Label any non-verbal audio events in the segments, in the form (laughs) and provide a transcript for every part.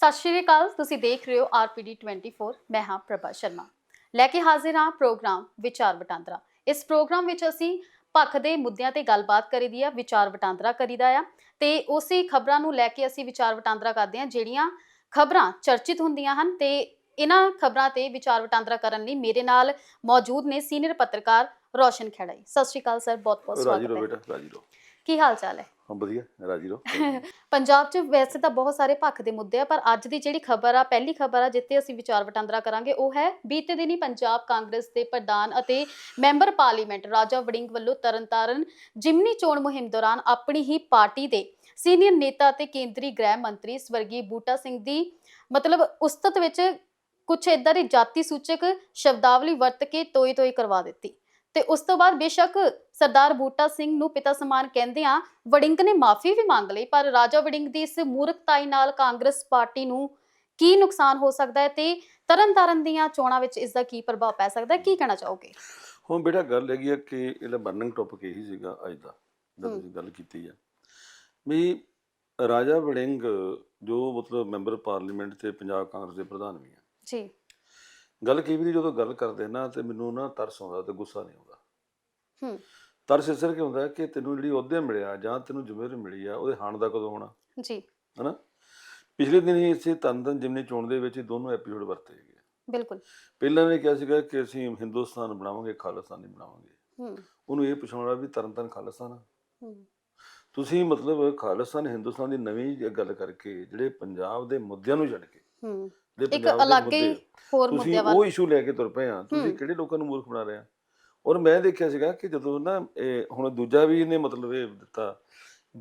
ਸਤਿ ਸ਼੍ਰੀ ਅਕਾਲ ਤੁਸੀਂ ਦੇਖ ਰਹੇ ਹੋ ਆਰਪੀਡੀ 24 ਮੈਂ ਹਾਂ ਪ੍ਰਭਾ ਸ਼ਰਮਾ। ਲੈ ਕੇ ਹਾਜ਼ਰ ਹਾਂ ਪ੍ਰੋਗਰਾਮ ਵਿਚਾਰ ਵਟਾਂਦਰਾ। ਇਸ ਪ੍ਰੋਗਰਾਮ ਵਿੱਚ ਅਸੀਂ ਪੱਖ ਦੇ ਮੁੱਦਿਆਂ ਤੇ ਗੱਲਬਾਤ ਕਰੀਦੀ ਆ ਵਿਚਾਰ ਵਟਾਂਦਰਾ ਕਰੀਦਾ ਆ। ਤੇ ਉਸੇ ਖਬਰਾਂ ਨੂੰ ਲੈ ਕੇ ਅਸੀਂ ਵਿਚਾਰ ਵਟਾਂਦਰਾ ਕਰਦੇ ਹਾਂ ਜਿਹੜੀਆਂ ਖਬਰਾਂ ਚਰਚਿਤ ਹੁੰਦੀਆਂ ਹਨ ਤੇ ਇਹਨਾਂ ਖਬਰਾਂ ਤੇ ਵਿਚਾਰ ਵਟਾਂਦਰਾ ਕਰਨ ਲਈ ਮੇਰੇ ਨਾਲ ਮੌਜੂਦ ਨੇ ਸੀਨੀਅਰ ਪੱਤਰਕਾਰ ਰੋਸ਼ਨ ਖੇੜਾਈ ਸਤਿ ਸ਼੍ਰੀ ਅਕਾਲ ਸਰ ਬਹੁਤ ਬਹੁਤ ਰਾਜੀ ਸਵਾਗਤ ਰੋ ਹੈ। ਬੇਟਾ ਰਾਜੀ ਰੋ ਕੀ ਹਾਲ ਚਾਲ ਹੈ? ਹਾਂ, ਵਧੀਆ, ਰਾਜੀ ਰੋ (laughs) ਪੰਜਾਬ 'ਚ ਵੈਸੇ ਤਾਂ ਬਹੁਤ ਸਾਰੇ ਪੱਖ ਦੇ ਮੁੱਦੇ ਆ, ਪਰ ਅੱਜ ਦੀ ਜਿਹੜੀ ਖਬਰ ਆ, ਪਹਿਲੀ ਖਬਰ ਆ ਜਿੱਤੇ ਅਸੀਂ ਵਿਚਾਰ ਵਟਾਂਦਰਾ ਕਰਾਂਗੇ, ਉਹ ਹੈ ਬੀਤੇ ਦਿਨੀ ਪੰਜਾਬ ਕਾਂਗਰਸ ਦੇ ਪ੍ਰਧਾਨ ਅਤੇ ਮੈਂਬਰ ਪਾਰਲੀਮੈਂਟ ਰਾਜਾ ਵੜਿੰਗ ਵੱਲੋਂ ਤਰਨਤਾਰਨ ਜਿਮਨੀ ਚੋਣ ਮੁਹਿੰਮ ਦੌਰਾਨ ਆਪਣੀ ਹੀ ਪਾਰਟੀ ਦੇ ਸੀਨੀਅਰ ਨੇਤਾ ਅਤੇ ਕੇਂਦਰੀ ਗ੍ਰਹਿ ਮੰਤਰੀ ਸਵਰਗੀ ਬੂਟਾ ਸਿੰਘ ਦੀ, ਮਤਲਬ ਉਸਤਤ ਵਿੱਚ ਕੁਝ ਇਦਾਂ ਦੀ ਜਾਤੀ ਸੂਚਕ ਸ਼ਬਦਾਵਲੀ ਵਰਤ ਕੇ ਤੋਈ ਤੋਈ ਕਰਵਾ ਦਿੱਤੀ। ਤੇ ਉਸ ਤੋਂ ਬਾਅਦ ਬੇਸ਼ੱਕ ਸਰਦਾਰ ਬੂਟਾ ਸਿੰਘ ਨੂੰ ਪਿਤਾ ਸਮਾਨ ਕਹਿੰਦਿਆਂ ਵੜਿੰਗ ਨੇ ਮਾਫੀ ਵੀ ਮੰਗ ਲਈ ਪਰ ਰਾਜਾ ਵੜਿੰਗ ਦੀ ਇਸ ਮੂਰਖਤਾਈ ਨਾਲ ਕਾਂਗਰਸ ਪਾਰਟੀ ਨੂੰ ਕੀ ਨੁਕਸਾਨ ਹੋ ਸਕਦਾ ਹੈ ਤੇ ਤਰਨਤਾਰਨ ਦੀਆਂ ਚੋਣਾਂ ਵਿੱਚ ਇਸ ਦਾ ਕੀ ਪ੍ਰਭਾਵ ਪੈ ਸਕਦਾ ਹੈ ਕੀ ਕਹਿਣਾ ਚਾਹੋਗੇ? ਹੁਣ ਬੇਟਾ ਗੱਲ ਹੈਗੀ ਆ ਕਿ ਇਹਦਾ ਬਰਨਿੰਗ ਟੌਪਿਕ ਇਹੀ ਸੀਗਾ ਅੱਜ ਦਾ ਜਦ। ਤੁਸੀਂ ਗੱਲ ਕੀਤੀ ਆ। ਵੀ ਰਾਜਾ ਵੜਿੰਗ ਜੋ ਮਤਲਬ ਮੈਂਬਰ ਪਾਰਲੀਮੈਂਟ ਤੇ ਪੰਜਾਬ ਕਾਂਗਰਸ ਦੇ ਪ੍ਰਧਾਨ ਵੀ ਆ। ਜੀ। ਗੱਲ ਕੀ ਵੀ ਜਦੋਂ ਗੱਲ ਕਰਦੇ ਨਾ ਤੇ ਮੈਨੂੰ ਨਾ ਤਰਸ ਆਉਂਦਾ ਤੇ ਗੁੱਸਾ ਨਹੀਂ ਆਉਂਦਾ। ਹੂੰ। ਤਰਸ ਇਸ ਕਰਕੇ ਹੁੰਦਾ ਕਿ ਤੈਨੂੰ ਜਿਹੜੀ ਅਹੁਦੇ ਮਿਲਿਆ ਜਾਂ ਤੈਨੂੰ ਜ਼ਿੰਮੇਵਾਰੀ ਮਿਲੀ ਆ ਉਹਦੇ ਹਾਣ ਦਾ ਕਦੋਂ ਹੋਣਾ? ਜੀ। ਹਨਾ? ਪਿਛਲੇ ਦਿਨ ਹੀ ਇਸੇ ਤੰਦਨ ਜਿਮਨੀ ਚੋਣ ਦੇ ਵਿੱਚ ਦੋਨੋਂ ਐਪੀਸੋਡ ਵਰਤੇ ਗਏ। ਬਿਲਕੁਲ। ਪਹਿਲਾਂ ਨੇ ਕਿਹਾ ਸੀਗਾ ਕਿ ਅਸੀਂ ਹਿੰਦੁਸਤਾਨ ਬਣਾਵਾਂਗੇ ਖਾਲਿਸਤਾਨ ਨਹੀਂ ਬਣਾਵਾਂਗੇ। ਹੂੰ। ਉਹਨੂੰ ਇਹ ਪੁੱਛਣਾ ਵੀ ਤਰਨਤਨ ਖਾਲਿਸਤਾਨ ਆ? ਹੂੰ। ਤੁਸੀਂ ਮਤਲਬ ਖਾਲਿਸਤਾਨ ਹਿੰਦੁਸਤਾਨ ਦੀ ਨਵੀਂ ਗੱਲ ਕਰਕੇ ਜਿਹੜੇ ਪੰਜਾਬ ਦੇ ਮੁੱਦਿਆਂ ਨੂੰ ਛੱਡ ਕੇ ਹੂੰ। ਇੱਕ ਅਲੱਗ ਹੀ ਹੋਰ ਤੁਸੀਂ ਮੁੱਦਿਆਂ ਵੱਲ ਉਹ ਇਸ਼ੂ ਲੈ ਕੇ ਤੁਰ ਪਏ ਆ। ਤੁਸੀਂ। ਕਿਹੜੇ ਲੋਕਾਂ ਨੂੰ ਮੂਰਖ ਬਣਾ ਰਹੇ ਆ? ਔਰ ਮੈਂ ਦੇਖਿਆ ਸੀਗਾ ਕਿ ਜਦੋਂ ਨਾ ਇਹ ਹੁਣ ਦੂਜਾ ਵੀ ਇਹਨੇ ਮਤਲਬ ਇਹ ਦਿੱਤਾ।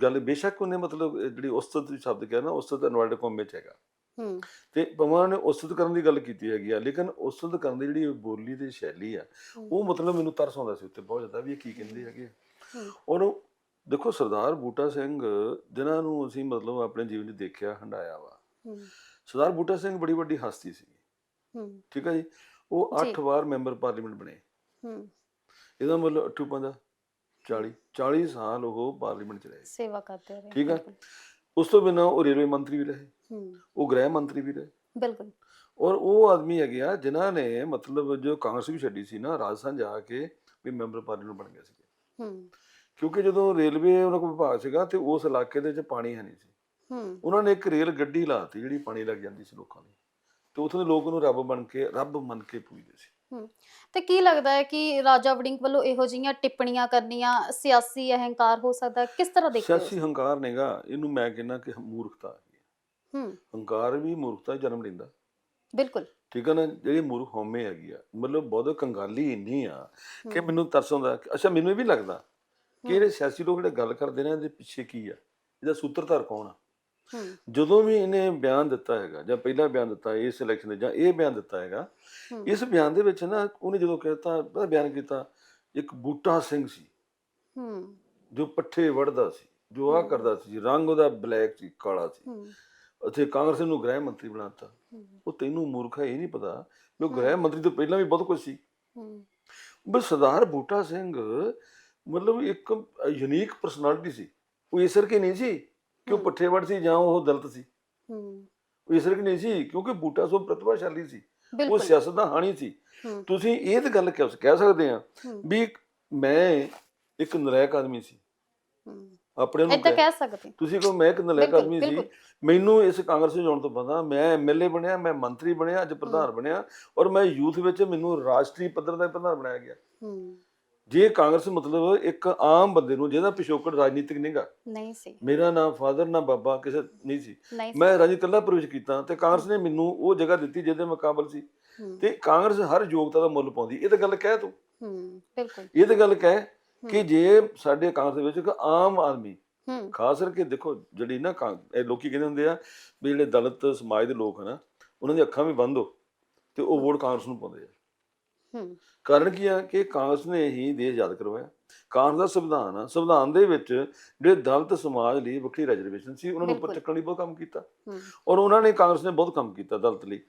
ਗੱਲ ਬੇਸ਼ੱਕ ਉਹਨੇ ਮਤਲਬ ਜਿਹੜੀ ਉਸਤਤ ਸ਼ਬਦ ਕਿਹਾ ਨਾ ਉਸਤਤ ਅਨਵਰਡ ਕੌਮ ਵਿੱਚ ਹੈਗਾ। ਹੂੰ। ਤੇ ਪਵਾਂ ਨੇ ਉਸਤਤ ਕਰਨ ਦੀ ਗੱਲ ਕੀਤੀ ਹੈਗੀ ਆ ਲੇਕਿਨ ਉਸਤਤ ਕਰਨ ਦੀ ਜਿਹੜੀ ਬੋਲੀ ਤੇ ਸ਼ੈਲੀ ਆ ਉਹ ਮਤਲਬ ਮੈਨੂੰ ਤਰਸ ਆਉਂਦਾ ਸੀ ਉੱਤੇ ਬਹੁਤ ਜ਼ਿਆਦਾ ਵੀ ਇਹ ਕੀ ਕਹਿੰਦੇ ਹੈਗੇ ਔਰ ਦੇਖੋ ਸਰਦਾਰ ਬੂਟਾ ਸਿੰਘ ਜਿਨ੍ਹਾਂ ਨੂੰ ਅਸੀਂ ਮਤਲਬ ਆਪਣੇ ਜੀਵਨ 'ਚ ਦੇਖਿਆ ਹੰਡਾਇਆ ਵਾ। ਹੂੰ। ਸਰਦਾਰ ਬੂਟਾ ਸਿੰਘ ਬੜੀ ਵੱਡੀ ਹਸਤੀ ਸੀ। ਹੂੰ। ਠੀਕ ਹੈ ਜੀ? ਉਹ ਜੀ। 8 ਵਾਰ ਮੈਂਬਰ ਪਾਰਲੀਮੈਂਟ ਬਣੇ। ਹੂੰ। ਇਹਦਾ ਮਤਲਬ 8 ਪੰਦਾ 40 40 ਸਾਲ ਉਹ ਪਾਰਲੀਮੈਂਟ 'ਚ ਰਹੇ। ਸੇਵਾ ਕਰਦੇ ਰਹੇ ਠੀਕ ਹੈ। ਬਿਲਕੁਲ। ਉਸ ਤੋਂ ਬਿਨਾਂ ਉਹ ਰੇਲਵੇ ਮੰਤਰੀ ਵੀ ਰਹੇ ਉਹ ਗ੍ਰਹਿ ਮੰਤਰੀ ਵੀ ਰਹੇ। ਬਿਲਕੁਲ। ਔਰ ਉਹ ਆਦਮੀ ਹੈਗੇ ਆ ਜਿਨ੍ਹਾਂ ਨੇ ਮਤਲਬ ਜੋ ਕਾਂਗਰਸ ਵੀ ਛੱਡੀ ਸੀ ਨਾ ਰਾਜਸਥਾਨ ਜਾ ਕੇ ਵੀ ਮੈਂਬਰ ਪਾਰਲੀਮੈਂਟ ਬਣ ਗਏ ਸੀ ਹੂੰ। ਕਿਉਂਕਿ ਜਦੋਂ ਰੇਲਵੇ ਉਹਨਾਂ ਕੋਲ ਵਿਭਾਗ ਸੀਗਾ ਤੇ ਉਸ ਇਲਾਕੇ ਦੇ ਵਿੱਚ ਪਾਣੀ ਹੈ ਨਹੀਂ ਸੀ। ਹੂੰ। ਉਹਨਾਂ ਨੇ ਇੱਕ ਰੇਲ ਗੱਡੀ ਲਾਤੀ ਜਿਹੜੀ ਪਾਣੀ ਲੱਗ ਜਾਂਦੀ ਸੀ ਲੋਕਾਂ ਨੂੰ। ਤੇ ਉੱਥੋਂ ਦੇ ਲੋਕ ਉਹਨੂੰ ਰੱਬ ਬਣ ਕੇ ਰੱਬ ਮੰਨ ਕੇ ਪੂਜਦੇ ਸੀ। ਹੂੰ ਤੇ ਕੀ ਲੱਗਦਾ ਹੈ ਕਿ ਰਾਜਾ ਵੜਿੰਗ ਵੱਲੋਂ ਇਹੋ ਜਿਹੀਆਂ ਟਿੱਪਣੀਆਂ ਕਰਨੀਆਂ ਸਿਆਸੀ ਅਹੰਕਾਰ ਹੋ ਸਕਦਾ ਹੈ? ਕਿਸ ਤਰ੍ਹਾਂ ਦੇਖਦੇ ਹੋ ਸਿਆਸੀ ਹੰਕਾਰ ਨੇਗਾ ਇਹਨੂੰ ਮੈਂ ਕਹਿੰਦਾ ਕਿ ਮੂਰਖਤਾ ਹੈ। ਹੂੰ। ਹੰਕਾਰ ਵੀ ਮੂਰਖਤਾ ਜਨਮ ਲੈਂਦਾ। ਬਿਲਕੁਲ। ਠੀਕ ਹੈ ਨਾ ਜਿਹੜੀ ਮੂਰਖ ਹਉਮੈ ਹੈਗੀ ਆ ਮਤਲਬ ਬਹੁਤ ਕੰਗਾਲੀ ਇੰਨੀ ਆ ਕਿ ਹੂੰ, ਮੈਨੂੰ ਤਰਸ ਆਉਂਦਾ ਕਿ- ਅੱਛਾ ਮੈਨੂੰ ਇਹ ਵੀ ਲੱਗਦਾ ਕਿ ਹੂੰ, ਜਿਹੜੇ ਸਿਆਸੀ ਲੋਕ ਜਿਹੜੇ ਗੱਲ ਕਰਦੇ ਨੇ ਇਹਦੇ ਪਿੱਛੇ ਕੀ ਆ? ਇਹਦਾ ਸੂਤਰਧਾਰ ਕੌਣ ਆ? ਜਦੋਂ ਵੀ ਇਹਨੇ ਬਿਆਨ ਦਿੱਤਾ ਹੈਗਾ ਜਾਂ ਪਹਿਲਾ ਬਿਆਨ ਦਿੱਤਾ ਇਸ ਇਲੈਕਸ਼ਨ ਦੇ ਜਾਂ ਇਹ ਬਿਆਨ ਦਿੱਤਾ ਹੈਗਾ ਇਸ ਬਿਆਨ ਦੇ ਵਿੱਚ ਨਾ ਉਹਨੇ ਜਦੋਂ ਕਹਿਤਾ ਬਿਆਨ ਕੀਤਾ ਇੱਕ ਬੂਟਾ ਸਿੰਘ ਸੀ। ਹੂੰ। ਜੋ ਪੱਠੇ ਵੜਦਾ ਸੀ ਜੋ ਆ। ਕਰਦਾ ਸੀ ਰੰਗ ਉਹਦਾ ਬਲੈਕ ਸੀ ਕਾਲਾ ਸੀ। ਉੱਥੇ ਕਾਂਗਰਸ ਨੂੰ ਗ੍ਰਹਿ ਮੰਤਰੀ ਬਣਾਤਾ। ਉਹ ਤੈਨੂੰ ਮੂਰਖਾ ਇਹ ਨਹੀਂ ਪਤਾ ਵੀ ਉਹ। ਗ੍ਰਹਿ ਮੰਤਰੀ ਤੋਂ ਪਹਿਲਾਂ ਵੀ ਬਹੁਤ ਕੁਝ ਸੀ। ਹੂੰ। ਬਸ ਸਰਦਾਰ ਬੂਟਾ ਸਿੰਘ ਮਤਲਬ ਇੱਕ ਯੂਨੀਕ ਪਰਸਨੈਲਿਟੀ ਸੀ। ਉਹ ਇਸ ਕਰਕੇ ਨਹੀਂ ਸੀ ਕਿ ਉਹ ਹਮ। ਪੱਠੇ ਵੜ ਸੀ ਜਾਂ ਉਹ ਦਲਿਤ ਸੀ? ਹੂੰ। ਉਹ ਇਸ ਕਰਕੇ ਨਹੀਂ ਸੀ ਕਿਉਂਕਿ ਬੂਟਾ ਸੋ ਪ੍ਰਤਿਭਾਸ਼ਾਲੀ ਸੀ। ਉਹ ਸਿਆਸਤ ਦਾ ਹਾਣੀ ਸੀ। ਤੁਸੀਂ ਇਹ ਤਾਂ ਗੱਲ ਕਹਿ ਕਹਿ ਸਕਦੇ ਆ ਵੀ ਮੈਂ ਇੱਕ ਨਲਾਇਕ ਆਦਮੀ ਸੀ। ਆਪਣੇ ਨੂੰ ਕਹਿ- ਸਕਦੇ। ਤੁਸੀਂ ਕਹੋ ਮੈਂ ਇੱਕ ਨਲਾਇਕ ਆਦਮੀ ਸੀ। ਮੈਨੂੰ ਇਸ ਕਾਂਗਰਸ ਵਿੱਚ ਜਾਣ ਤੋਂ ਪਤਾ ਮੈਂ ਐਮਐਲਏ ਬਣਿਆ ਮੈਂ ਮੰਤਰੀ ਬਣਿਆ ਅੱਜ ਪ੍ਰਧਾਨ ਬਣਿਆ ਔਰ ਮੈਂ ਯੂਥ ਵਿੱਚ ਮੈਨੂੰ ਰਾਸ਼ਟਰੀ ਪੱਧਰ ਦਾ ਪ੍ਰਧਾਨ ਬਣਾਇਆ ਗਿਆ। ਹੂੰ। ਜੇ ਕਾਂਗਰਸ ਮਤਲਬ ਇੱਕ ਆਮ ਬੰਦੇ ਨੂੰ ਜਿਹਦਾ ਪਿਛੋਕੜ ਰਾਜਨੀਤਿਕ ਨਹੀਂਗਾ ਨਹੀਂ ਸੀ। ਮੇਰਾ ਨਾਮ ਫਾਦਰ ਨਾ ਬਾਬਾ ਕਿਸੇ ਨਹੀਂ ਸੀ। ਨਹੀਂ ਸੀ। ਮੈਂ ਰਾਜਨੀਤੀ ਕੱਲਾ ਪ੍ਰਵੇਸ਼ ਕੀਤਾ ਤੇ ਕਾਂਗਰਸ ਨੇ ਮੈਨੂੰ ਉਹ ਜਗ੍ਹਾ ਦਿੱਤੀ ਜਿਹਦੇ ਮੁਕਾਬਲ ਸੀ। ਹੂੰ, ਤੇ ਕਾਂਗਰਸ ਹਰ ਯੋਗਤਾ ਦਾ ਮੁੱਲ ਪਾਉਂਦੀ। ਇਹ ਤਾਂ ਗੱਲ ਕਹਿ ਤੂੰ। ਹੂੰ ਬਿਲਕੁਲ। ਇਹ ਤਾਂ ਗੱਲ ਕਹਿ ਕਿ ਜੇ ਸਾਡੇ ਕਾਂਗਰਸ ਦੇ ਵਿੱਚ ਇੱਕ ਆਮ ਆਦਮੀ ਹੂੰ। ਖਾਸ ਕਰਕੇ ਦੇਖੋ ਜਿਹੜੀ ਨਾ ਕਾਂ- ਇਹ ਲੋਕੀ ਕਹਿੰਦੇ ਹੁੰਦੇ ਆ ਵੀ ਜਿਹੜੇ ਦਲਿਤ ਸਮਾਜ ਦੇ ਲੋਕ ਹਨ ਉਹਨਾਂ ਦੀਆਂ ਅੱਖਾਂ ਵੀ ਬੰਦ ਹੋ ਤੇ ਉਹ ਵੋਟ ਕਾਂਗਰਸ ਨੂੰ ਪਾਉਂਦੇ ਆ। ਕਾਰਨ ਕੀ ਆ ਕਿ ਕਾਂਗਰਸ ਨੇ ਹੀ ਦੇਸ਼ ਆਜ਼ਾਦ ਕਰਵਾਇਆ। ਕਾਂਗਰਸ ਦਾ ਸੰਵਿਧਾਨ ਆ। ਸੰਵਿਧਾਨ ਦੇ ਵਿੱਚ ਜਿਹੜੇ ਦਲਿਤ ਸਮਾਜ ਲਈ ਵੱਖਰੀ ਰਿਜ਼ਰਵੇਸ਼ਨ ਸੀ ਉਹਨਾਂ ਨੂੰ ਉੱਪਰ। ਚੱਕਣ ਲਈ ਬਹੁਤ ਕੰਮ ਕੀਤਾ। ਔਰ ਉਹਨਾਂ ਨੇ ਕਾਂਗਰਸ ਨੇ ਬਹੁਤ ਕੰਮ ਕੀਤਾ ਦਲਿਤ ਲਈ।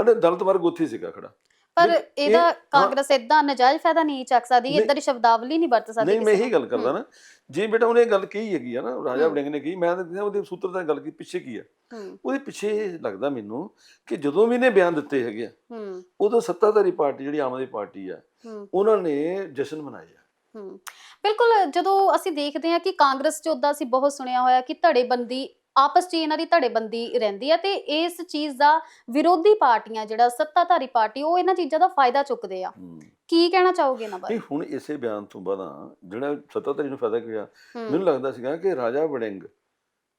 ਅਤੇ ਦਲਿਤ ਵਰਗ ਉੱਥੇ ਸੀਗਾ ਖੜਾ। ਪਰ ਇਹਦਾ। ਕਾਂਗਰਸ ਇਦਾਂ ਨਜਾਇਜ਼ ਫਾਇਦਾ ਨਹੀਂ ਚੱਕ ਸਕਦੀ। ਇਦਾਂ ਦੀ ਸ਼ਬਦਾਵਲੀ ਨਹੀਂ ਵਰਤ ਸਕਦੀ ਨਹੀਂ ਮੈਂ ਇਹੀ ਗੱਲ। ਕਰਦਾ ਨਾ ਜੇ ਬੇਟਾ ਉਹਨੇ ਗੱਲ ਕਹੀ ਹੈਗੀ ਆ ਨਾ ਰਾਜਾ। ਵੜਿੰਗ ਨੇ ਕਹੀ ਮੈਂ ਤਾਂ ਉਹਦੇ ਸੂਤਰ ਦਾ ਗੱਲ ਕੀ ਪਿੱਛੇ ਕੀ ਆ ਉਹਦੇ ਪਿੱਛੇ ਲੱਗਦਾ ਮੈਨੂੰ ਕਿ ਜਦੋਂ ਵੀ ਨੇ ਬਿਆਨ ਦਿੱਤੇ ਹੈਗੇ ਆ ਉਦੋਂ ਸੱਤਾਧਾਰੀ ਪਾਰਟੀ ਜਿਹੜੀ ਆਮ ਆਦਮੀ ਪਾਰਟੀ ਆ ਉਹਨਾਂ ਨੇ ਜਸ਼ਨ ਮਨਾਏ ਆ ਹੂੰ ਬਿਲਕੁਲ ਜਦੋਂ ਅਸੀਂ ਦੇਖਦੇ ਹਾਂ ਕਿ ਕਾਂਗਰਸ 'ਚ ਉਦਾਂ ਅਸੀਂ ਬਹੁਤ ਸੁਣਿਆ ਹੋਇਆ ਕਿ ਧੜੇਬੰਦੀ ਆਪਸ 'ਚ ਇਹਨਾਂ ਦੀ ਧੜੇਬੰਦੀ ਰਹਿੰਦੀ ਹੈ ਤੇ ਇਸ ਚੀਜ਼ ਦਾ ਵਿਰੋਧੀ ਪਾਰਟੀਆਂ ਜਿਹੜਾ ਸੱਤਾਧਾਰੀ ਪਾਰਟੀ ਉਹ ਇਹਨਾਂ ਚੀਜ਼ਾਂ ਦਾ ਫਾਇਦਾ ਚੁੱਕਦੇ ਆ। ਕੀ ਕਹਿਣਾ ਚਾਹੋਗੇ ਇਹਨਾਂ ਬਾਰੇ? ਨਹੀਂ ਹੁਣ ਇਸੇ ਬਿਆਨ ਤੋਂ ਬਾਅਦ ਜਿਹੜਾ ਸੱਤਾਧਾਰੀ ਨੂੰ ਫਾਇਦਾ ਕਿਹਾ ਮੈਨੂੰ ਲੱਗਦਾ ਸੀਗਾ ਕਿ ਰਾਜਾ ਵੜਿੰਗ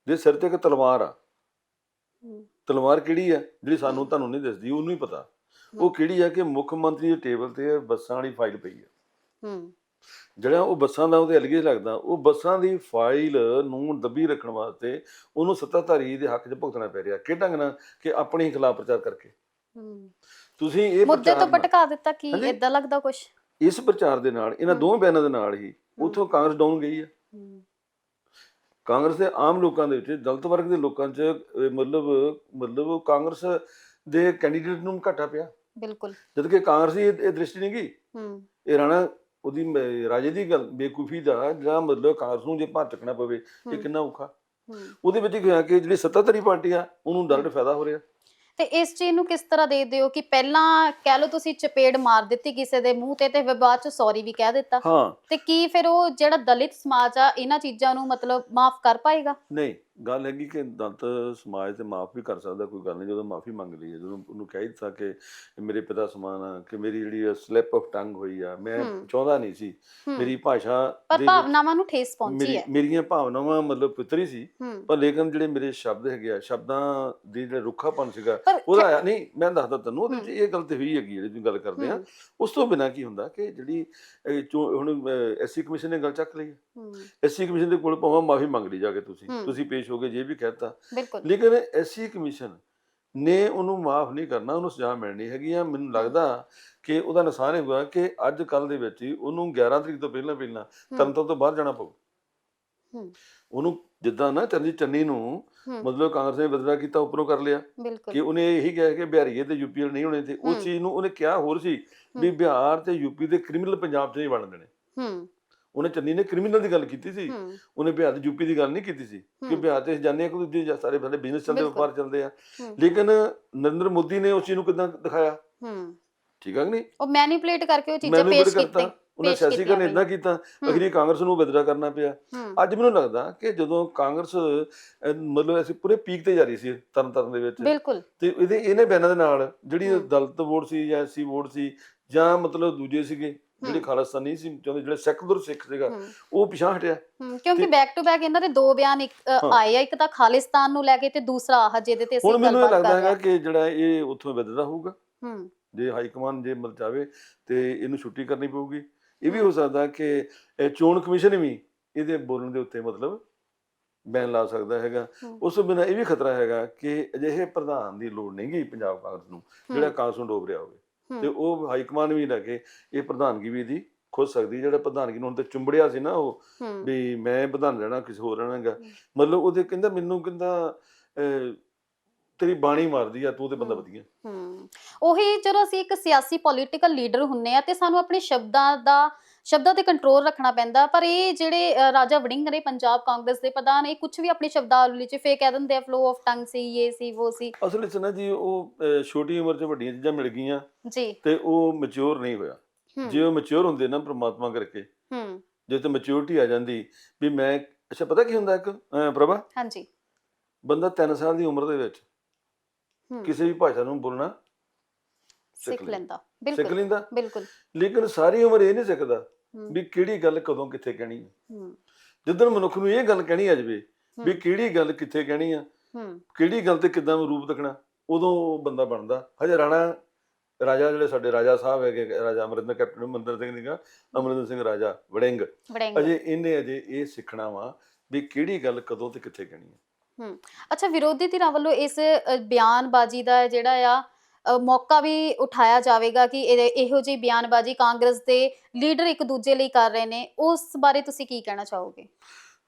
ਦੇ ਸਿਰ ਤੇ ਇੱਕ ਤਲਵਾਰ ਆ। ਤਲਵਾਰ ਕਿਹੜੀ ਆ? ਜਿਹੜੀ ਸਾਨੂੰ ਤੁਹਾਨੂੰ ਨਹੀਂ ਦੱਸਦੀ ਉਹਨੂੰ ਹੀ ਪਤਾ। ਉਹ। ਕਿਹੜੀ ਆ ਕਿ ਮੁੱਖ ਮੰਤਰੀ ਦੇ ਟੇਬਲ ਤੇ ਬੱਸਾਂ ਵਾਲੀ ਫਾਈਲ ਪਈ ਆ। ਹੂੰ। ਜਿਹੜਾ ਉਹ ਬੱਸਾਂ ਦਾ ਉਹਦੇ ਅਲਗੇ ਲੱਗਦਾ ਉਹ ਬੱਸਾਂ ਦੀ ਫਾਈਲ ਨੂੰ ਦੱਬੀ ਰੱਖਣ ਵਾਸਤੇ ਉਹਨੂੰ ਸੱਤਾਧਾਰੀ ਦੇ ਹੱਕ 'ਚ ਭੁਗਤਣਾ ਪੈ ਰਿਹਾ। ਕਿ ਢੰਗ ਨਾਲ? ਕਿ ਆਪਣੇ ਖਿਲਾਫ ਪ੍ਰਚਾਰ ਕਰਕੇ। ਹੂੰ। ਤੁਸੀਂ ਇਹ ਮੁੱਦੇ ਤੋਂ ਭਟਕਾ ਦਿੱਤਾ ਕੀ। ਇਦਾਂ ਲੱਗਦਾ ਕੁਝ ਇਸ ਪ੍ਰਚਾਰ ਦੇ ਨਾਲ ਇਹਨਾਂ ਹੂੰ। ਦੋਵੇਂ ਬਿਆਨਾਂ ਦੇ ਨਾਲ ਹੀ ਉਥੋਂ ਕਾਂਗਰਸ ਡਾਊਨ ਗਈ ਆ। ਕਾਂਗਰਸ ਦੇ ਆਮ ਲੋਕਾਂ ਦੇ ਵਿੱਚ ਦਲਿਤ ਵਰਗ ਦੇ ਲੋਕਾਂ 'ਚ ਮਤਲਬ ਮਤਲਬ ਕਾਂਗਰਸ ਦੇ ਕੈਂਡੀਡੇਟ ਨੂੰ ਘਾਟਾ ਪਿਆ। ਬਿਲਕੁਲ। ਜਦ ਕਿ ਕਾਂਗਰਸ ਦੀ ਇਹ ਦ੍ਰਿਸ਼ਟੀ ਨਹੀਂ ਗਈ। ਹੂੰ। ਇਹ ਰਾਣਾ ਉਹਦੀ ਮ- ਰਾਜੇ ਦੀ ਗੱਲ ਬੇਕੂਫੀ ਦਾ ਜਿਹੜਾ ਮਤਲਬ ਕਾਂਗਰਸ ਨੂੰ ਜੇ ਭਾਰ ਚੱਕਣਾ ਪਵੇ ਇਹ ਕਿੰਨਾ ਔਖਾ। ਉਹਦੇ ਵਿੱਚ ਹੋਇਆ ਕਿ ਜਿਹੜੀ ਸੱਤਾਧਾਰੀ ਪਾਰਟੀ ਆ ਉਹਨੂੰ ਡਾਇਰੈਕਟ ਫਾਇਦਾ ਹੋ ਰਿਹਾ। ਤੇ ਇਸ ਚੀਜ਼ ਨੂੰ ਕਿਸ ਤਰ੍ਹਾਂ ਦੇਖਦੇ ਹੋ ਕਿ ਪਹਿਲਾਂ ਕਹਿ ਲਓ ਤੁਸੀਂ ਚਪੇੜ ਮਾਰ ਦਿੱਤੀ ਕਿਸੇ ਦੇ ਮੂੰਹ ਤੇ ਤੇ ਫਿਰ ਬਾਅਦ ਚ ਸੌਰੀ ਵੀ ਕਹਿ ਦਿੱਤਾ? ਹਾਂ। ਤੇ ਕੀ ਫਿਰ ਉਹ ਜਿਹੜਾ ਦਲਿਤ ਸਮਾਜ ਆ ਇਹਨਾਂ ਚੀਜ਼ਾਂ ਨੂੰ ਮਤਲਬ ਮਾਫ ਕਰ ਪਾਏਗਾ? ਨਹੀਂ। ਗੱਲ ਹੈਗੀ ਕਿ ਦਲਿਤ ਸਮਾਜ ਤੇ ਮਾਫ ਵੀ ਕਰ ਸਕਦਾ ਕੋਈ ਗੱਲ ਨਹੀਂ ਜਦੋਂ ਮਾਫੀ ਮੰਗ ਲਈ ਹੈ ਜਦੋਂ ਉਹਨੂੰ ਕਹਿ ਦਿੱਤਾ ਕਿ ਮੇਰੇ ਪਿਤਾ ਸਮਾਨ ਆ ਕਿ ਮੇਰੀ ਜਿਹੜੀ ਸਲਿਪ ਆਫ ਟੰਗ ਹੋਈ ਆ ਮੈਂ। ਚਾਹੁੰਦਾ ਨਹੀਂ ਸੀ ਮੇਰੀ ਭਾਸ਼ਾ ਪਰ ਭਾਵਨਾਵਾਂ ਨੂੰ ਠੇਸ ਪਹੁੰਚੀ ਹੈ ਮੇਰੀਆਂ ਭਾਵਨਾਵਾਂ ਮਤਲਬ ਪਿਤਰੀ ਸੀ ਪਰ ਲੇਕਿਨ ਜਿਹੜੇ ਮੇਰੇ ਸ਼ਬਦ ਹੈਗੇ ਆ ਸ਼ਬਦਾਂ ਦੀ ਜਿਹੜਾ ਰੁੱਖਾਪਨ ਸੀਗਾ ਉਹਦਾ ਆਇਆ ਨਹੀਂ ਮੈਂ ਦੱਸਦਾ ਤੈਨੂੰ ਉਹਦੇ ਵਿੱਚ। ਇਹ ਗੱਲ ਤੇ ਹੋਈ ਹੈਗੀ ਜਿਹੜੀ ਤੁਸੀਂ ਗੱਲ ਕਰਦੇ ਆ ਉਸ ਤੋਂ ਬਿਨਾਂ ਕੀ ਹੁੰਦਾ ਕਿ ਜਿਹੜੀ ਹੁਣ ਐਸਸੀ ਕਮਿਸ਼ਨ ਨੇ ਗੱਲ ਚੱਕ ਲਈ ਐਸਸੀ ਕਮਿਸ਼ਨ ਦੇ ਕੋਲ ਭਾਵੇਂ ਮਾਫੀ ਮੰਗ ਲਈ ਜਾ ਕੇ ਤੁਸੀਂ। ਤੁਸੀਂ ਪੇਸ਼ ਹੋ ਗਏ ਜੇ ਵੀ ਕਹਿਤਾ। ਬਿਲਕੁਲ। ਲੇਕਿਨ ਐਸਸੀ ਕਮਿਸ਼ਨ ਨੇ ਉਹਨੂੰ ਮਾਫ ਨਹੀਂ ਕਰਨਾ ਉਹਨੂੰ ਸਜ਼ਾ ਮਿਲਣੀ ਹੈਗੀ ਆ। ਮੈਨੂੰ ਲੱਗਦਾ ਕਿ ਉਹਦਾ ਨੁਕਸਾਨ ਇਹ ਹੋਇਆ ਕਿ ਅੱਜ ਕੱਲ ਦੇ ਵਿੱਚ ਹੀ ਉਹਨੂੰ 11 ਤਰੀਕ ਤੋਂ ਪਹਿਲਾਂ ਪਹਿਲਾਂ ਤਰਨਤਾਰਨ ਤੋਂ ਬਾਹਰ ਜਾਣਾ ਪਊ। ਉਹਨੂੰ ਜਿੱਦਾਂ ਨਾ ਚੰਦੀ ਚੰਨੀ ਨੂੰ ਮਤਲਬ ਕਾਂਗਰਸ ਨੇ ਬਦਲਾ ਕੀਤਾ ਉੱਪਰੋਂ ਕਰ ਲਿਆ। ਕਿ ਉਹਨੇ ਇਹੀ ਕਿਹਾ ਕਿ ਬਿਹਾਰੀਏ ਤੇ ਯੂਪੀ ਵਾਲੇ ਨਹੀਂ ਹੋਣੇ ਤੇ ਉਸ। ਚੀਜ਼ ਨੂੰ ਉਹਨੇ ਕਿਹਾ ਹੋਰ ਸੀ ਵੀ। ਬਿਹਾਰ ਤੇ ਯੂਪੀ ਦੇ ਕ੍ਰਿਮੀਨਲ ਪੰਜਾਬ 'ਚ ਨਹੀਂ ਬਣ ਦੇਣੇ। ਹੂੰ। ਉਹਨੇ ਚੰਨੀ ਨੇ ਕ੍ਰਿਮੀਨਲ ਦੀ ਗੱਲ ਕੀਤੀ ਸੀ। ਉਹਨੇ ਬਿਹਾਰ ਤੇ ਯੂਪੀ ਦੀ ਗੱਲ ਨਹੀਂ ਕੀਤੀ ਸੀ ਕਿ ਬਿਹਾਰ ਤੇ ਜਾਂਦੇ ਆ ਕਿ ਦੂਜੇ ਸਾਰੇ ਬੰਦੇ ਬਿਜ਼ਨਸ ਚੱਲਦੇ। ਵਪਾਰ ਚੱਲਦੇ ਆ। ਲੇਕਿਨ ਨਰਿੰਦਰ ਮੋਦੀ ਨੇ ਉਸ ਚੀਜ਼ ਨੂੰ ਕਿਦਾਂ ਦਿਖਾਇਆ? ਠੀਕ ਆ ਕਿ ਨਹੀਂ? ਉਹ ਮੈਨੀਪੂਲੇਟ ਕਰਕੇ ਉਹ ਚੀਜ਼ਾਂ ਪੇਸ਼। ਕੀਤੀਆਂ ਉਹਨਾਂ ਸਿਆਸੀਕਰਨ ਇਦਾਂ ਕੀਤਾ। ਅਖਰੀ ਕਾਂਗਰਸ ਨੂੰ ਵਿਦਰਾ ਕਰਨਾ ਪਿਆ। ਅੱਜ ਮੈਨੂੰ ਲੱਗਦਾ ਕਿ ਜਦੋਂ ਕਾਂਗਰਸ ਮਤਲਬ ਅਸੀਂ ਪੂਰੇ ਪੀਕ ਤੇ ਜਾ ਰਹੀ ਸੀ ਤਰਨ ਤਾਰਨ ਦੇ ਵਿੱਚ। ਬਿਲਕੁਲ। ਤੇ ਇਹਦੇ ਇਹਨੇ ਬਿਆਨਾਂ ਦੇ ਨਾਲ ਜਿਹੜੀ। ਦਲਿਤ ਵੋਟ ਸੀ ਜਾਂ ਐਸਸੀ ਵੋਟ ਸੀ ਜਾਂ ਮਤਲਬ ਦੂਜੇ ਸੀਗੇ ਜਿਹੜੇ ਹੂੰ। ਖਾਲਸਤਾਨੀ ਸੀ ਚਾਹੁੰਦੇ ਜਿਹੜੇ ਸੈਕੂਲਰ ਸਿੱਖ ਸੀਗਾ ਹੂੰ। ਉਹ ਪਿਛਾਂ ਹਟਿਆ। ਕਿਉਂਕਿ ਬੈਕ ਟੂ ਬੈਕ ਇਹਨਾਂ ਦੇ ਦੋ ਬਿਆਨ ਇੱਕ ਹਾਂ। ਆਏ ਆ ਇੱਕ ਤਾਂ ਖਾਲਿਸਤਾਨ ਨੂੰ ਲੈ ਕੇ ਤੇ ਦੂਸਰਾ ਆਹ ਜਿਹਦੇ ਤੇ ਅਸੀਂ ਹੁਣ ਮੈਨੂੰ ਇਹ ਗੱਲਬਾਤ ਲੱਗਦਾ ਕਰ ਰਹੇ ਹੈਗਾ ਹਾਂ। ਕਿ ਜਿਹੜਾ ਇਹ ਉੱਥੋਂ ਵਿਦਦਾ ਹੋਊਗਾ ਹੂੰ। ਜੇ ਹਾਈ ਕਮਾਂਡ ਜੇ ਮਰ ਜਾਵੇ ਤੇ ਇਹਨੂੰ ਛੁੱਟੀ ਕਰਨੀ ਪਊਗੀ। ਇਹ ਵੀ ਹੋ। ਸਕਦਾ ਕਿ ਇਹ ਚੋਣ ਕਮਿਸ਼ਨ ਵੀ ਇਹਦੇ ਬੋਲਣ ਦੇ ਉੱਤੇ ਮਤਲਬ ਬੈਨ ਲਾ ਸਕਦਾ ਹੈਗਾ। ਹੂੰ। ਉਸ ਤੋਂ ਬਿਨਾਂ ਇਹ ਵੀ ਖਤਰਾ ਹੈਗਾ ਕਿ ਅਜਿਹੇ ਪ੍ਰਧਾਨ ਦੀ ਲੋੜ ਨਹੀਂ ਗਈ ਪੰਜਾਬ ਕਾਂਗਰਸ ਨੂੰ ਜਿਹੜਾ ਕਾਂਗਰਸ ਨੂੰ ਡੋਬ ਰਿਹਾ ਹੋਵੇ। ਹੂੰ, ਤੇ ਉਹ ਹਾਈ ਕਮਾਂਡ ਵੀ ਲੈ ਕੇ ਇਹ ਪ੍ਰਧਾਨਗੀ ਵੀ ਦੀ ਖੁਦ ਸਕਦੀ ਜਿਹੜਾ ਪ੍ਰਧਾਨਗੀ ਨੂੰ ਹੁਣ ਤੇ ਚੁੰਬੜਿਆ ਸੀ ਨਾ ਉਹ ਵੀ ਮੈਂ ਪ੍ਰਧਾਨ ਰਹਿਣਾ ਕਿਸੇ ਹੋਰ ਰਹਿਣਾਗਾ। ਮਤਲਬ ਉਹਦੇ ਕਹਿੰਦਾ ਮੈਨੂੰ ਕਹਿੰਦਾ ਤੇਰੀ ਬਾਣੀ ਮਾਰਦੀ ਆ ਤੂੰ ਤੇ ਬੰਦਾ। ਵਧੀਆ। ਹੂੰ। ਉਹੀ ਜਦੋਂ ਅਸੀਂ ਇੱਕ ਸਿਆਸੀ ਪੋਲੀਟੀਕਲ ਲੀਡਰ ਹੁੰਨੇ ਆ ਤੇ ਸਾਨੂੰ ਆਪਣੇ ਸ਼ਬਦਾਂ ਦਾ ਸ਼ਬਦਾਂ ਤੇ ਕੰਟਰੋਲ ਰੱਖਣਾ ਪੈਂਦਾ ਪਰ ਇਹ ਜਿਹੜੇ ਰਾਜਾ ਵੜਿੰਗ ਨੇ ਪੰਜਾਬ ਕਾਂਗਰਸ ਦੇ ਪ੍ਰਧਾਨ ਇਹ ਕੁਝ ਵੀ ਆਪਣੀ ਸ਼ਬਦਾਵਲੀ ਚ ਫੇਰ ਕਹਿ ਦਿੰਦੇ ਆ ਫਲੋ ਆਫ ਟੰਗ ਸੀ ਇਹ ਸੀ ਉਹ ਸੀ। ਅਸਲ ਵਿੱਚ ਨਾ ਜੀ ਉਹ ਅਹ, ਛੋਟੀ ਉਮਰ 'ਚ ਵੱਡੀਆਂ ਚੀਜ਼ਾਂ ਮਿਲ ਗਈਆਂ ਜੀ। ਤੇ ਉਹ ਮੈਚੁਰ ਨਹੀਂ ਹੋਇਆ। ਹੂੰ। ਜੇ ਉਹ ਮੈਚੁਰ ਹੁੰਦੇ ਨਾ ਪ੍ਰਮਾਤਮਾ ਕਰਕੇ ਹੂੰ। ਜੇ ਤੇ ਮੈਚੁਰਿਟੀ ਆ ਜਾਂਦੀ ਵੀ ਮੈਂ ਅੱਛਾ ਪਤਾ ਕੀ ਹੁੰਦਾ ਇੱਕ ਅਹ, ਪ੍ਰਭਾ? ਹਾਂਜੀ। ਬੰਦਾ 3 ਸਾਲ ਦੀ ਉਮਰ ਦੇ ਵਿੱਚ ਹੂੰ। ਕਿਸੇ ਵੀ ਭਾਸ਼ਾ ਨੂੰ ਬੋਲਣਾ ਸਿੱਖ ਲੈਂਦਾ। ਸਿੱਖ ਬਿਲਕੁਲ ਲੈਂਦਾ। ਬਿਲਕੁਲ। ਲੇਕਿਨ ਸਾਰੀ ਉਮਰ ਇਹ ਨਹੀਂ ਸਿੱਖਦਾ ਵੀ ਕਿਹੜੀ ਗੱਲ ਕਦੋਂ ਕਿੱਥੇ ਕਹਿਣੀ ਹੈ ਹੂੰ। ਜਦੋਂ ਮਨੁੱਖ ਨੂੰ ਇਹ ਗੱਲ ਕਹਿਣੀ ਆ ਜਾਵੇ ਵੀ ਕਿਹੜੀ ਗੱਲ ਕਿੱਥੇ ਕਹਿਣੀ ਆ ਹੂੰ। ਕਿਹੜੀ ਗੱਲ ਤੇ ਕਿੱਦਾਂ ਰੂਪ ਦਿਖਣਾ ਉਦੋਂ ਉਹ ਬੰਦਾ ਬਣਦਾ। ਹਜੇ ਰਾਣਾ ਰਾਜਾ ਜਿਹੜੇ ਸਾਡੇ ਰਾਜਾ ਸਾਹਿਬ ਹੈਗੇ ਰਾਜਾ ਅਮਰਿੰਦਰ ਕੈਪਟਨ ਅਮਰਿੰਦਰ ਸਿੰਘ ਨਹੀਂਗਾ ਅਮਰਿੰਦਰ ਸਿੰਘ ਰਾਜਾ ਵੜਿੰਗ। ਵੜਿੰਗ। ਅਜੇ ਇਹਨੇ ਅਜੇ ਇਹ ਸਿੱਖਣਾ ਵਾ ਵੀ ਕਿਹੜੀ ਗੱਲ ਕਦੋਂ ਤੇ ਕਿੱਥੇ ਕਹਿਣੀ ਹੈ। ਅੱਛਾ ਵਿਰੋਧੀ ਧਿਰਾਂ ਵੱਲੋਂ ਇਸ ਅ, ਬਿਆਨਬਾਜ਼ੀ ਦਾ ਜਿਹੜਾ ਆ ਮੌਕਾ ਵੀ ਉਠਾਇਆ ਜਾਵੇਗਾ ਕਿ ਇਹ- ਇਹੋ ਜਿਹੀ ਬਿਆਨਬਾਜ਼ੀ ਕਾਂਗਰਸ ਦੇ ਲੀਡਰ ਇੱਕ ਦੂਜੇ ਲਈ ਕਰ ਰਹੇ ਨੇ ਉਸ ਬਾਰੇ ਤੁਸੀਂ ਕੀ ਕਹਿਣਾ ਚਾਹੋਗੇ?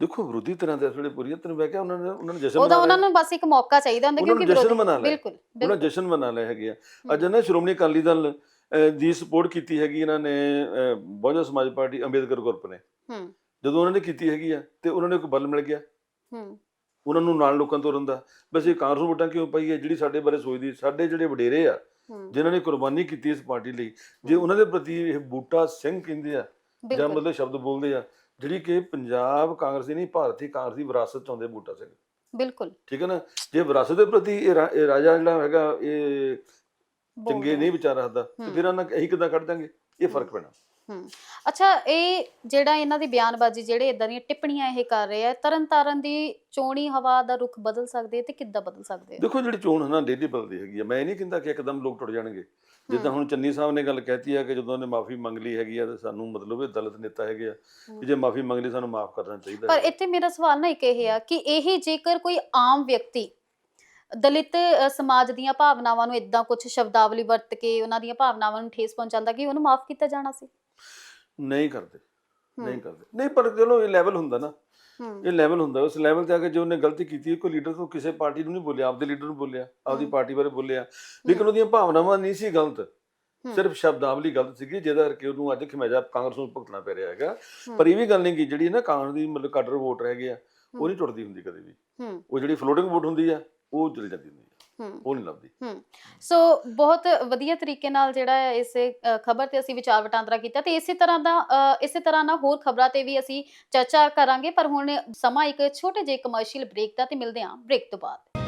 ਦੇਖੋ ਵਿਰੋਧੀ ਤਰ੍ਹਾਂ ਦੇ ਇਸ ਵੇਲੇ ਪੂਰੀ ਤੈਨੂੰ ਮੈਂ ਕਿਹਾ ਉਹਨਾਂ ਨੇ ਉਹਨਾਂ ਨੇ ਜਸ਼ਨ ਉਹਦਾ ਉਹਨਾਂ ਨੂੰ ਬਸ ਇੱਕ ਮੌਕਾ ਚਾਹੀਦਾ ਹੁੰਦਾ ਉਹਨਾਂ ਕਿਉਂਕਿ ਨੂੰ ਜਸ਼ਨ ਵਿਰੋਧੀ ਮਨਾ ਲਿਆ। ਬਿਲਕੁਲ ਉਹਨਾਂ ਬਿਲਕੁਲ। ਜਸ਼ਨ ਮਨਾ ਲਏ ਹੈਗੇ ਆ। ਅੱਜ ਨਾ ਸ਼੍ਰੋਮਣੀ ਅਕਾਲੀ ਦਲ ਅਹ, ਦੀ ਸਪੋਰਟ ਕੀਤੀ ਹੈਗੀ ਇਹਨਾਂ ਨੇ ਅਹ, ਬਹੁਜਨ ਸਮਾਜ ਪਾਰਟੀ ਅੰਬੇਦਕਰ ਗਰੁੱਪ ਨੇ। ਹੂੰ। ਜਦੋਂ ਉਹਨਾਂ ਨੇ ਕੀਤੀ ਹੈਗੀ ਆ ਤੇ ਉਹਨਾਂ ਨੂੰ ਇੱਕ ਬਲ ਮਿਲ ਗਿਆ। ਹੂੰ। ਉਹਨਾਂ ਨੂੰ ਨਾਲ ਲੋਕਾਂ ਤੋਂ ਰੰਦਾ। ਬਸ ਇਹ ਕਾਂਗਰਸ ਨੂੰ ਵੋਟਾਂ ਕਿਉਂ ਪਾਈ ਹੈ? ਜਿਹੜੀ ਸਾਡੇ ਬਾਰੇ ਸੋਚਦੀ ਸਾਡੇ ਜਿਹੜੇ ਵਡੇਰੇ ਆ ਜਿਨ੍ਹਾਂ ਨੇ ਕੁਰਬਾਨੀ ਕੀਤੀ ਇਸ ਪਾਰਟੀ ਲਈ ਜੇ ਉਹਨਾਂ ਦੇ ਪ੍ਰਤੀ ਇਹ ਬੂਟਾ ਸਿੰਘ ਕਹਿੰਦੇ ਆ ਜਾਂ ਮਤਲਬ ਸ਼ਬਦ ਬੋਲਦੇ ਆ ਜਿਹੜੀ ਕਿ ਪੰਜਾਬ ਕਾਂਗਰਸ ਦੀ ਨਹੀਂ ਭਾਰਤੀ ਕਾਂਗਰਸ ਦੀ ਵਿਰਾਸਤ ਚ ਆਉਂਦੇ ਬੂਟਾ ਸਿੰਘ। ਬਿਲਕੁਲ। ਠੀਕ ਹੈ ਨਾ? ਜੇ ਵਿਰਾਸਤ ਦੇ ਪ੍ਰਤੀ ਇਹ ਇਹ ਰਾਜਾ ਜਿਹੜਾ ਹੈਗਾ ਇਹ ਚੰਗੇ। ਨਹੀਂ ਵਿਚਾਰ ਰੱਖਦਾ ਤੇ। ਫਿਰ ਉਹਨਾਂ ਅਸੀਂ ਕਿੱਦਾਂ ਕੱਢ ਦਾਂਗੇ? ਇਹ ਫ਼ਰਕ ਪੈਣਾ। ਹੂੰ। ਅੱਛਾ ਇਹ ਜਿਹੜਾ ਇਹਨਾਂ ਦੀ ਬਿਆਨਬਾਜ਼ੀ ਜਿਹੜੇ ਇਦਾਂ ਦੀਆਂ ਟਿੱਪਣੀਆਂ ਇਹ ਕਰ ਰਹੇ ਆ ਤਰਨ ਤਾਰਨ ਦੀ ਚੋਣੀ ਹਵਾ ਦਾ ਰੁਖ ਬਦਲ ਸਕਦੇ ਤੇ ਕਿੱਦਾਂ ਬਦਲ ਸਕਦੇ ਦੇਖੋ ਜਿਹੜੀ ਚੋਣ ਹੈ ਨਾ ਡੇਲੀ ਬਦਲਦੀ ਹੈਗੀ ਆ। ਮੈਂ ਇਹ ਨਹੀਂ ਕਹਿੰਦਾ ਕਿ ਇੱਕਦਮ ਲੋਕ ਟੁੱਟ ਜਾਣਗੇ। ਜਿੱਦਾਂ। ਹੁਣ ਚੰਨੀ ਸਾਹਿਬ ਨੇ ਗੱਲ ਕਹਿਤੀ ਆ ਕਿ ਜਦੋਂ ਉਹਨੇ ਮਾਫੀ ਮੰਗ ਲਈ ਹੈਗੀ ਆ ਤੇ ਸਾਨੂੰ ਮਤਲਬ ਇਹ ਦਲਿਤ ਨੇਤਾ ਹੈਗੇ ਆ ਕਿ ਜੇ ਮਾਫੀ ਮੰਗ ਲਈ ਸਾਨੂੰ ਮਾਫ ਕਰਨਾ ਚਾਹੀਦਾ ਪਰ। ਇੱਥੇ ਮੇਰਾ ਸਵਾਲ ਨਾ ਇੱਕ ਇਹ ਆ ਕਿ ਇਹ ਜੇਕਰ ਕੋਈ ਆਮ ਵਿਅਕਤੀ ਦਲਿਤ ਅ, ਸਮਾਜ ਦੀਆਂ ਭਾਵਨਾਵਾਂ ਨੂੰ ਇਦਾਂ ਕੁਝ ਸ਼ਬਦਾਵਲੀ ਵਰਤ ਕੇ ਉਹਨਾਂ ਦੀਆਂ ਭਾਵਨਾਵਾਂ ਨੂੰ ਠੇਸ ਪਹੁੰਚਾਉਂਦਾ ਕਿ ਉਹਨੂੰ ਮਾਫ ਕੀਤਾ ਜਾਣਾ ਸੀ? ਨਹੀਂ ਕਰਦੇ ਨਹੀਂ ਕਰਦੇ। ਨਹੀਂ ਪਰ ਚਲੋ ਇਹ ਲੈਵਲ ਹੁੰਦਾ ਨਾ। ਇਹ ਲੈਵਲ ਹੁੰਦਾ ਉਸ ਲੈਵਲ ਤੇ ਆ ਕੇ ਜੇ ਉਹਨੇ ਗਲਤੀ ਕੀਤੀ ਹੈ, ਕੋਈ ਲੀਡਰ ਤੋਂ ਕਿਸੇ ਪਾਰਟੀ ਨੂੰ ਨਹੀਂ ਬੋਲਿਆ ਆਪਦੇ ਲੀਡਰ ਨੂੰ ਬੋਲਿਆ ਆਪਦੀ। ਪਾਰਟੀ ਬਾਰੇ ਬੋਲਿਆ। ਲੇਕਿਨ ਉਹਦੀਆਂ ਭਾਵਨਾਵਾਂ ਨਹੀਂ ਸੀ ਗਲਤ। ਹੂੰ, ਸਿਰਫ ਸ਼ਬਦਾਵਲੀ ਗਲਤ ਸੀਗੀ ਜਿਹਦਾ ਕਰਕੇ ਉਹਨੂੰ ਅੱਜ ਖਿਮਾਜਾ ਕਾਂਗਰਸ ਨੂੰ ਭੁਗਤਣਾ ਪੈ ਰਿਹਾ ਹੈਗਾ। ਪਰ ਇਹ ਵੀ ਗੱਲ ਨਹੀਂ ਕਿ ਜਿਹੜੀ ਨਾ ਕਾਂਗਰਸ ਦੀ ਮਤਲਬ ਕੱਡਰ ਵੋਟ ਰਹਿ ਗਿਆ ਉਹ ਨਹੀਂ ਟੁੱਟਦੀ ਹੁੰਦੀ ਕਦੇ ਵੀ। ਉਹ ਜਿਹੜੀ ਫਲੋਟਿੰਗ ਵੋਟ ਹੁੰਦੀ ਆ ਉਹ ਜਲ ਜਾਂਦੀ ਹੁੰਦੀ ਆ। ਉਹ ਨਹੀਂ ਲੱਭਦੀ। ਸੋ ਬਹੁਤ ਵਧੀਆ ਤਰੀਕੇ ਨਾਲ ਜਿਹੜਾ ਹੈ ਇਸ ਖਬਰ ਤੇ ਅਸੀਂ ਵਿਚਾਰ ਵਟਾਂਦਰਾ ਕੀਤਾ ਤੇ ਇਸੇ ਤਰ੍ਹਾਂ ਦਾ ਇਸੇ ਤਰ੍ਹਾਂ ਨਾਲ ਹੋਰ ਖਬਰਾਂ ਤੇ ਵੀ ਅਸੀਂ ਚਰਚਾ ਕਰਾਂਗੇ ਪਰ ਹੁਣ ਸਮਾਂ ਇੱਕ ਛੋਟੇ ਜਿਹੇ ਕਮਰਸ਼ੀਅਲ ਬ੍ਰੇਕ ਦਾ ਤੇ ਮਿਲਦੇ ਹਾਂ ਬ੍ਰੇਕ ਤੋਂ ਬਾਅਦ।